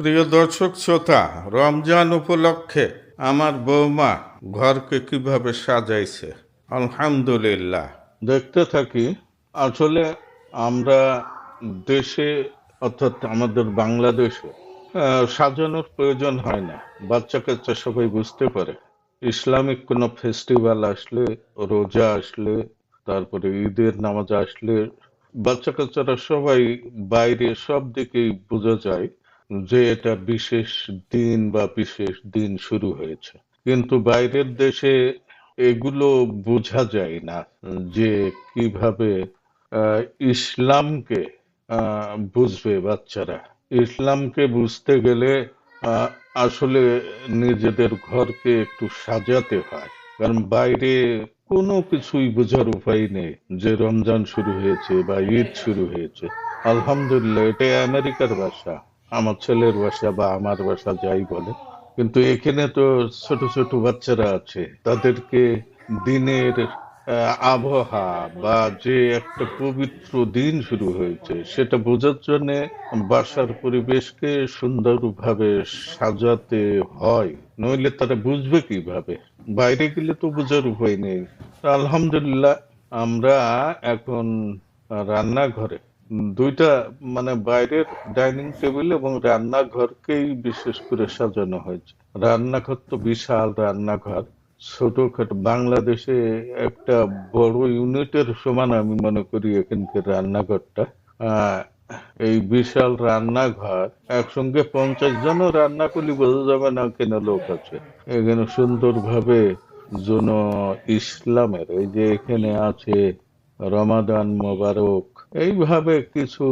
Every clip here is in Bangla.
প্রিয় দর্শক শ্রোতা, রমজান উপলক্ষে আমার বৌমা ঘরকে কীভাবে সাজাইছে? আলহামদুলিল্লাহ। দেখতে থাকি, আসলে আমরা দেশে, অর্থাৎ আমাদের বাংলাদেশে সাজানোর প্রয়োজন হয় না। বাচ্চা কাচ্চা সবাই বুঝতে পারে। ইসলামিক কোনো ফেস্টিভ্যাল আসলে, রোজা আসলে, তারপরে ঈদের নামাজ আসলে বাচ্চা কাচ্চারা সবাই বাইরে সব দিকেই বোঝা যায়। যে এটা বিশেষ দিন বা বিশেষ দিন শুরু হয়েছে। কিন্তু বাইরের দেশে এগুলো বোঝা যায় না যে কীভাবে ইসলামকে বুঝবে বাচ্চারা। ইসলামকে বুঝতে গেলে আসলে নিজেদের ঘরকে একটু সাজাতে হয়। কারণ বাইরে কোনো কিছুই বোঝার উপায় নেই যে রমজান শুরু হয়েছে বা ঈদ শুরু হয়েছে। আলহামদুলিল্লাহ এটা আমেরিকার ভাষা। আমার ছেলের বাসা বা আমার বাসা যাই বলে। কিন্তু এখানে তো ছোট ছোট বাচ্চারা আছে। তাদেরকে দিনের আবহাওয়া বা যে একটা পবিত্র দিন শুরু হয়েছে, সেটা বোঝার জন্য বাসার পরিবেশকে সুন্দরভাবে সাজাতে হয়। নইলে তারা বুঝবে কীভাবে? বাইরে গেলে তো বোঝার উপায় নেই। আলহামদুলিল্লাহ, আমরা এখন রান্নাঘরে দুইটা মানে বাইরের ডাইনিং টেবিল এবং রান্নাঘরকেই বিশেষ করে সাজানো হয়েছে। রান্নাঘর তো বিশাল রান্নাঘর, ছোটখাটো বাংলাদেশে একটা বড় ইউনিটের সমান আমি মনে করি এখানকার রান্নাঘরটা। এই বিশাল রান্নাঘর, একসঙ্গে পঞ্চাশ জনও রান্না করলে বোঝা যাবে না কেন লোক আছে। এখানে সুন্দরভাবে জন ইসলামের, এই যে এখানে আছে রমাদান মোবারক এইভাবে কিছু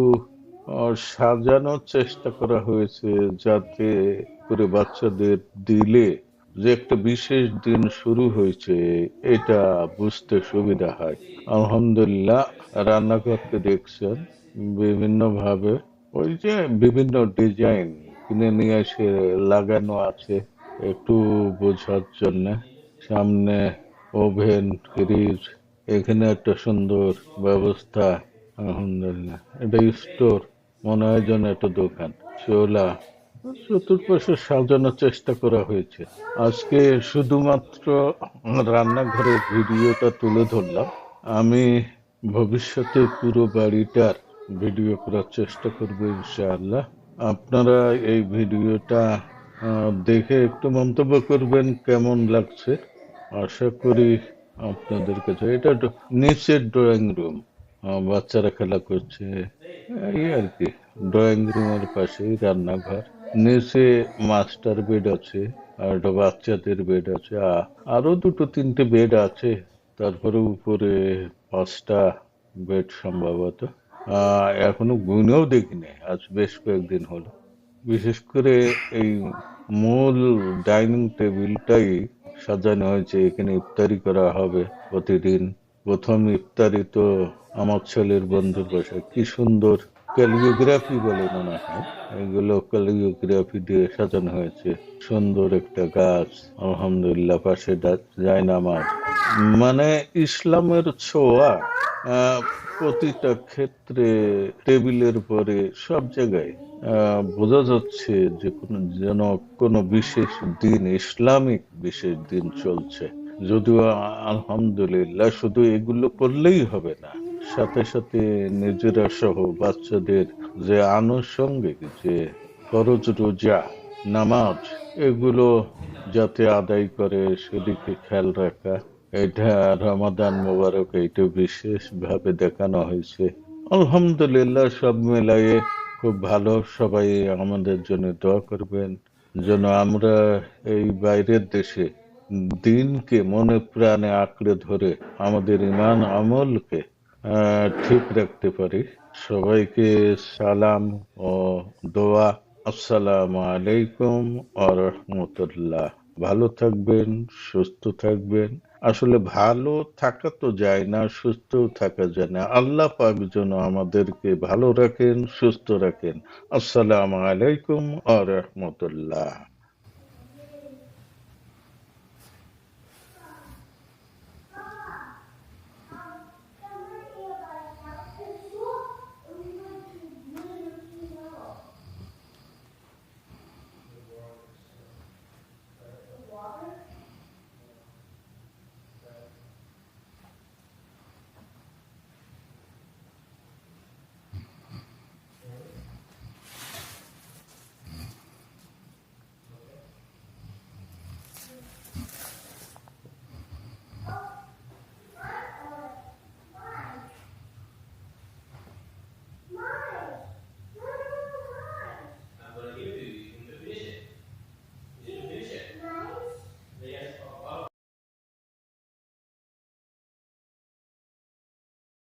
সাজানোর চেষ্টা করা হয়েছে যাতে করে বাচ্চাদের দিলে যে একটা বিশেষ দিন শুরু হয়েছে, এটা বুঝতে সুবিধা হয়। আলহামদুলিল্লাহ, রান্নাঘরকে দেখছেন বিভিন্ন ভাবে ওই যে বিভিন্ন ডিজাইন কিনে নিয়ে এসে লাগানো আছে একটু বোঝার জন্য। সামনে ওভেন, ফ্রিজ, এখানে একটা সুন্দর ব্যবস্থা আলহামদুলিল্লাহ। এটা স্টোর মনে হয় যেন একটা দোকান। চোলা চতুর্পাশে সাজানোর চেষ্টা করা হয়েছে। আজকে শুধুমাত্র রান্নাঘরের ভিডিওটা তুলে ধরলাম। আমি ভবিষ্যতে পুরো বাড়িটার ভিডিও করার চেষ্টা করব ইনশাআল্লাহ। আপনারা এই ভিডিওটা দেখে একটু মন্তব্য করবেন কেমন লাগছে। আশা করি আপনাদের কাছে, এটা নিচের ড্রয়িং রুম। বাচ্চারা খেলা করছে। এই আর কি। ড্রয়িং রুমের পাশেই রান্নাঘর। নিচে মাস্টার বেড আছে আর বাচ্চাদের বেড আছে। আরও দুটো তিনটে বেড আছে। তারপরে উপরে পাঁচটা বেড সম্ভবত। এখনও গুনেও দেখিনি। আজ বেশ কয়েকদিন হলো। বিশেষ করে এই মূল ডাইনিং টেবিলটাই সাজানো হয়েছে। এখানে ইফতারি করা হবে প্রতিদিন। প্রথম ইফতারি তো আমার ছেলের বন্ধুর বাসায়। কি সুন্দর ক্যালিওগ্রাফি বলে মনে হয়। এগুলো ক্যালিওগ্রাফি দিয়ে সাজানো হয়েছে। সুন্দর একটা গাছ। আলহামদুলিল্লাহ, পাশে যায় না আমার মানে ইসলামের ছোঁয়া প্রতিটা ক্ষেত্রে টেবিলের পরে সব জায়গায় বোঝা যাচ্ছে যে কোনো যেন কোনো বিশেষ দিন, ইসলামিক বিশেষ দিন চলছে। যদিও আলহামদুলিল্লাহ, শুধু এগুলো করলেই হবে না। সাথে সাথে নিজেরা সহ বাচ্চাদের যে আনুষঙ্গিক যে ফরজ রোজা, নামাজ, এগুলো যাতে আদায় করে সেদিকে খেয়াল রাখা, এটা রমাদান মোবারক এইটা বিশেষ ভাবে দেখানো হয়েছে। আলহামদুলিল্লাহ সব মিলায়ে খুব ভালো, সবাই আমাদের জন্য দোয়া করবেন। যেন আমরা এই বাইরের দেশে দিনকে মনে প্রাণে আঁকড়ে ধরে আমাদের ইমান আমলকে ঠিক রাখতে পারি। সবাইকে সালাম ও দোয়া। আসসালামু আলাইকুম রহমতুল্লাহ। ভালো থাকবেন, সুস্থ থাকবেন। আসলে ভালো থাকা তো যায় না সুস্থ থাকা যায় না। আল্লাহ পাক যেন আমাদেরকে ভালো রাখেন, সুস্থ রাখেন। আসসালামু আলাইকুম আ রহমতুল্লাহ।